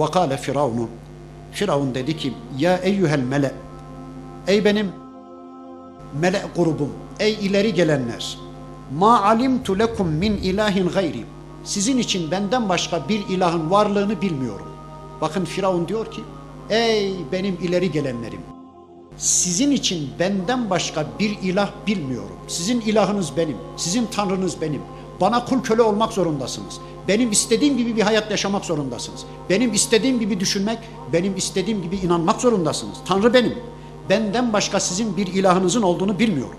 Ve kâle Firavunu. Firavun dedi ki ya eyyuhel mele ey benim mele grubum ey ileri gelenler ma alimtu lekum min ilahin gayri sizin için benden başka bir ilahın varlığını bilmiyorum. Bakın Firavun diyor ki ey benim ileri gelenlerim sizin için benden başka bir ilah bilmiyorum. Sizin ilahınız benim, sizin tanrınız benim. Bana kul köle olmak zorundasınız. Benim istediğim gibi bir hayat yaşamak zorundasınız. Benim istediğim gibi düşünmek, benim istediğim gibi inanmak zorundasınız. Tanrı benim. Benden başka sizin bir ilahınızın olduğunu bilmiyorum.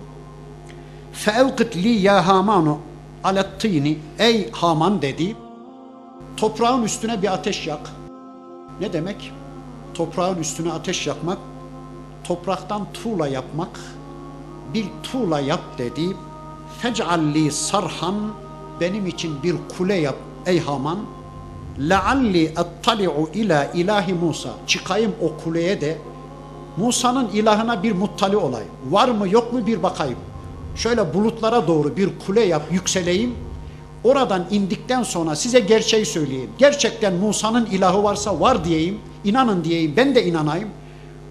Feevkit li ya Hamanu alettini ey Haman dedi. Toprağın üstüne bir ateş yak. Ne demek? Toprağın üstüne ateş yakmak topraktan tuğla yapmak, bir tuğla yap dedi. Fec'alli sarhan, benim için bir kule yap ey Haman. Lealli ettali'u ila ilahi Musa. Çıkayım o kuleye de Musa'nın ilahına bir muttali olayım. Var mı yok mu bir bakayım. Şöyle bulutlara doğru bir kule yap yükseleyim. Oradan indikten sonra size gerçeği söyleyeyim. Gerçekten Musa'nın ilahı varsa var diyeyim. inanın diyeyim. Ben de inanayım.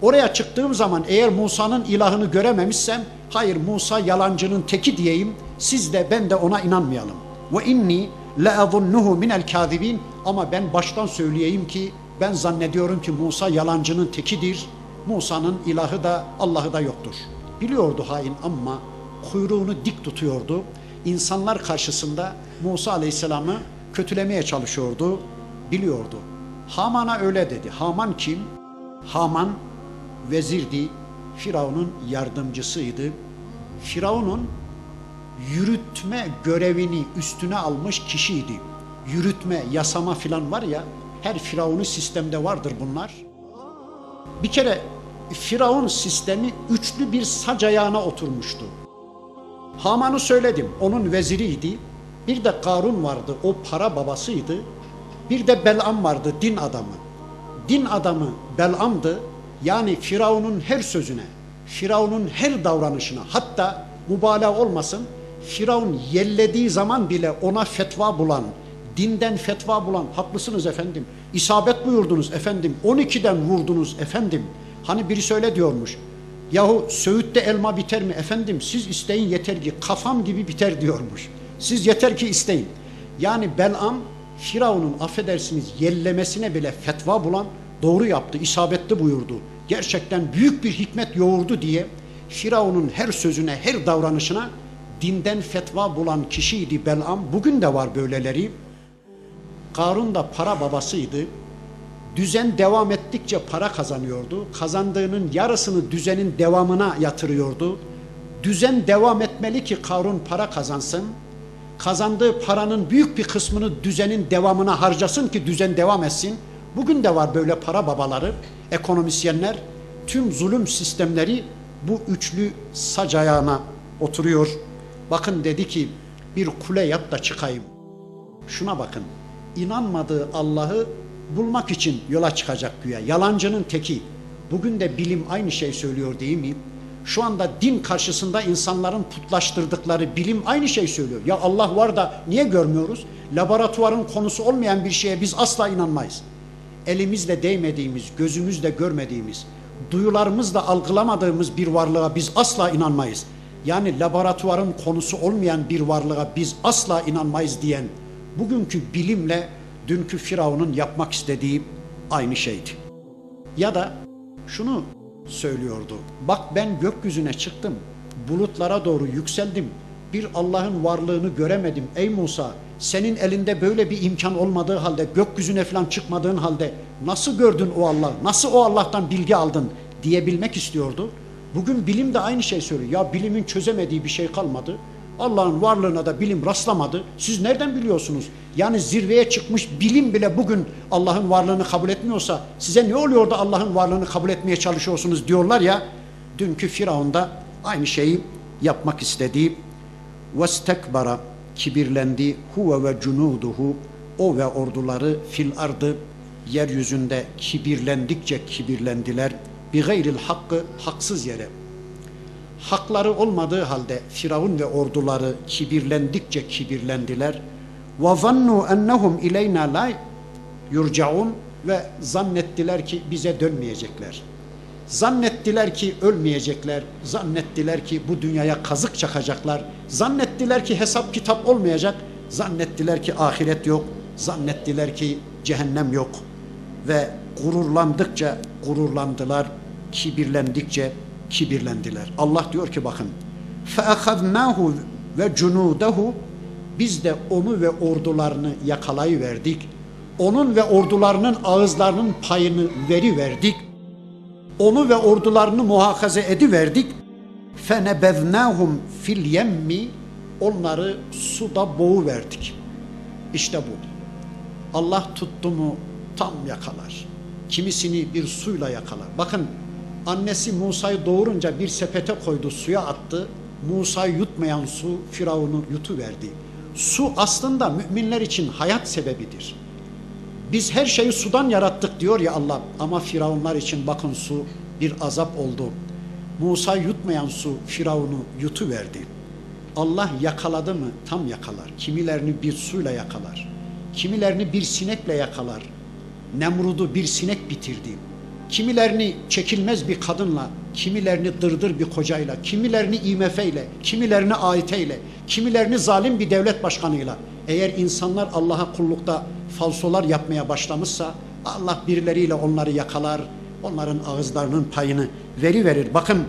Oraya çıktığım zaman eğer Musa'nın ilahını görememişsem hayır Musa yalancının teki diyeyim. Siz de ben de ona inanmayalım. Ve inni le'azunnuhu minel kâzibin ama ben baştan söyleyeyim ki ben zannediyorum ki Musa yalancının tekidir. Musa'nın ilahı da Allah'ı da yoktur. Biliyordu hain ama kuyruğunu dik tutuyordu. İnsanlar karşısında Musa Aleyhisselam'ı kötülemeye çalışıyordu. Biliyordu. Haman'a öyle dedi. Haman kim? Haman vezirdi. Firavun'un yardımcısıydı. Firavun'un yürütme görevini üstüne almış kişiydi. Yürütme, yasama filan var ya, her Firavun'un sistemde vardır bunlar. Bir kere Firavun sistemi üçlü bir sac ayağına oturmuştu. Haman'ı söyledim, onun veziriydi. Bir de Karun vardı, o para babasıydı. Bir de Belam vardı, din adamı. Din adamı Belam'dı, yani Firavun'un her sözüne, Firavun'un her davranışına hatta mübalağa olmasın Firavun yellediği zaman bile ona fetva bulan, dinden fetva bulan, haklısınız efendim, isabet buyurdunuz efendim, 12'den vurdunuz efendim. Hani biri söyle diyormuş, yahu Söğüt'te elma biter mi efendim, siz isteyin yeter ki kafam gibi biter diyormuş. Siz yeter ki isteyin. Yani Belam, Firavun'un affedersiniz yellemesine bile fetva bulan, doğru yaptı, isabetli buyurdu. Gerçekten büyük bir hikmet yoğurdu diye Firavun'un her sözüne, her davranışına dinden fetva bulan kişiydi Belam. Bugün de var böyleleri. Karun da para babasıydı. Düzen devam ettikçe para kazanıyordu. Kazandığının yarısını düzenin devamına yatırıyordu. Düzen devam etmeli ki Karun para kazansın. Kazandığı paranın büyük bir kısmını düzenin devamına harcasın ki düzen devam etsin. Bugün de var böyle para babaları, ekonomisyenler. Tüm zulüm sistemleri bu üçlü sac ayağına oturuyor. Bakın dedi ki bir kule yap da çıkayım. Şuna bakın. İnanmadığı Allah'ı bulmak için yola çıkacak güya. Yalancının teki. Bugün de bilim aynı şey söylüyor değil mi? Şu anda din karşısında insanların putlaştırdıkları bilim aynı şey söylüyor. Ya Allah var da niye görmüyoruz? Laboratuvarın konusu olmayan bir şeye biz asla inanmayız. Elimizle değmediğimiz, gözümüzle görmediğimiz, duyularımızla algılamadığımız bir varlığa biz asla inanmayız. Yani laboratuvarın konusu olmayan bir varlığa biz asla inanmayız diyen bugünkü bilimle dünkü Firavun'un yapmak istediği aynı şeydi. Ya da şunu söylüyordu. Bak ben gökyüzüne çıktım. Bulutlara doğru yükseldim. Bir Allah'ın varlığını göremedim. Ey Musa senin elinde böyle bir imkan olmadığı halde gökyüzüne falan çıkmadığın halde nasıl gördün o Allah? Nasıl o Allah'tan bilgi aldın diyebilmek istiyordu. Bugün bilim de aynı şey söylüyor. Ya bilimin çözemediği bir şey kalmadı. Allah'ın varlığına da bilim rastlamadı. Siz nereden biliyorsunuz? Yani zirveye çıkmış bilim bile bugün Allah'ın varlığını kabul etmiyorsa size ne oluyor da Allah'ın varlığını kabul etmeye çalışıyorsunuz diyorlar ya. Dünkü Firavun da aynı şeyi yapmak istediği vestekbara kibirlendi huve ve cunuduhu o ve orduları fil ardı yeryüzünde kibirlendikçe kibirlendiler bi gayril hakkı haksız yere hakları olmadığı halde Firavun ve orduları kibirlendikçe kibirlendiler. Ve zannu ennehum ileyna la yurcaun. ve zannettiler ki bize dönmeyecekler. Zannettiler ki ölmeyecekler, zannettiler ki bu dünyaya kazık çakacaklar, zannettiler ki hesap kitap olmayacak, zannettiler ki ahiret yok, zannettiler ki cehennem yok ve gururlandıkça gururlandılar, kibirlendikçe kibirlendiler. Allah diyor ki bakın فَأَخَذْنَاهُ ve cunudehu biz de onu ve ordularını yakalayıverdik. Onun ve ordularının ağızlarının payını veri verdik. Onu ve ordularını muhakaze ediverdik. فَنَبَذْنَاهُمْ fil yemmi onları suda boğu verdik. İşte bu. Allah tuttu mu tam yakalar. Kimisini bir suyla yakalar. Bakın annesi Musa'yı doğurunca bir sepete koydu, suya attı. Musa yutmayan su Firavun'u yutuverdi. Su aslında müminler için hayat sebebidir. Biz her şeyi sudan yarattık diyor ya Allah ama Firavunlar için bakın su bir azap oldu. Musa yutmayan su Firavun'u yutuverdi. Allah yakaladı mı tam yakalar. Kimilerini bir suyla yakalar. Kimilerini bir sinekle yakalar. Nemrud'u bir sinek bitirdi. Kimilerini çekilmez bir kadınla, kimilerini dırdır bir kocayla, kimilerini IMF ile, kimilerini AYT ile, kimilerini zalim bir devlet başkanıyla. Eğer insanlar Allah'a kullukta falsolar yapmaya başlamışsa Allah birileriyle onları yakalar, onların ağızlarının payını veri verir. Bakın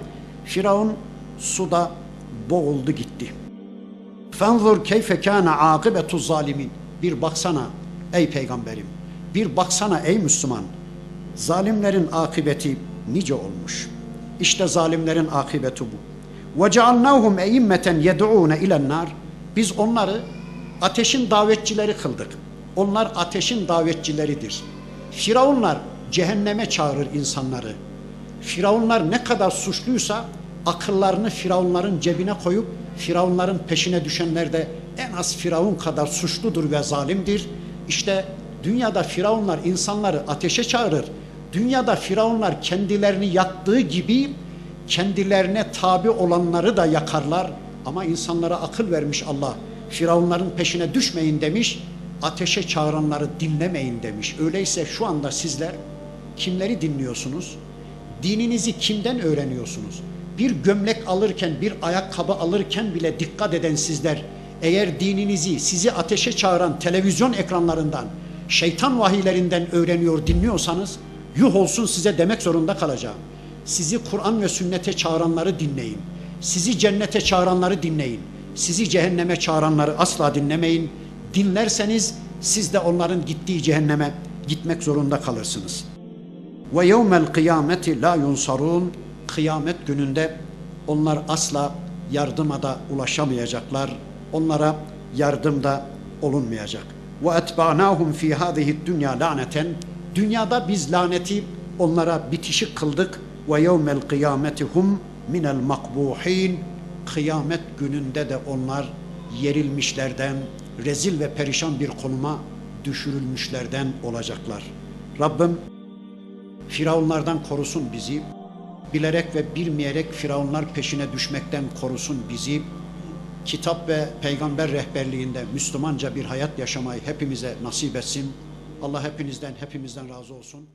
Firavun suda boğuldu gitti. Fenzur keyfe kana akibetu zalimin. Bir baksana ey peygamberim. Bir baksana ey Müslüman. Zalimlerin akıbeti nice olmuş. İşte zalimlerin akıbeti bu. Ve cealnahum eimmeten yed'ûne ilen nar. Biz onları ateşin davetçileri kıldık. Onlar ateşin davetçileridir. Firavunlar cehenneme çağırır insanları. Firavunlar ne kadar suçluysa akıllarını firavunların cebine koyup firavunların peşine düşenler de en az firavun kadar suçludur ve zalimdir. İşte dünyada firavunlar insanları ateşe çağırır. Dünyada firavunlar kendilerini yaktığı gibi kendilerine tabi olanları da yakarlar. Ama insanlara akıl vermiş Allah. Firavunların peşine düşmeyin demiş. Ateşe çağıranları dinlemeyin demiş. Öyleyse şu anda sizler kimleri dinliyorsunuz? Dininizi kimden öğreniyorsunuz? Bir gömlek alırken, bir ayakkabı alırken bile dikkat eden sizler eğer dininizi sizi ateşe çağıran televizyon ekranlarından, şeytan vahiylerinden öğreniyor, dinliyorsanız yuh olsun size demek zorunda kalacağım. Sizi Kur'an ve sünnete çağıranları dinleyin. Sizi cennete çağıranları dinleyin. Sizi cehenneme çağıranları asla dinlemeyin. Dinlerseniz siz de onların gittiği cehenneme gitmek zorunda kalırsınız. Ve yevmel kıyameti la yunsarun. Kıyamet gününde onlar asla yardıma da ulaşamayacaklar. Onlara yardım da olunmayacak. Ve etba'nahum fi hadihi dünya laneten. Dünyada biz laneti onlara bitişik kıldık. Ve yevmel kıyameti hum minel makbuhin. Kıyamet gününde de onlar yerilmişlerden, rezil ve perişan bir konuma düşürülmüşlerden olacaklar. Rabbim Firavunlardan korusun bizi. Bilerek ve bilmeyerek Firavunlar peşine düşmekten korusun bizi. Kitap ve peygamber rehberliğinde Müslümanca bir hayat yaşamayı hepimize nasip etsin. Allah hepinizden hepimizden razı olsun.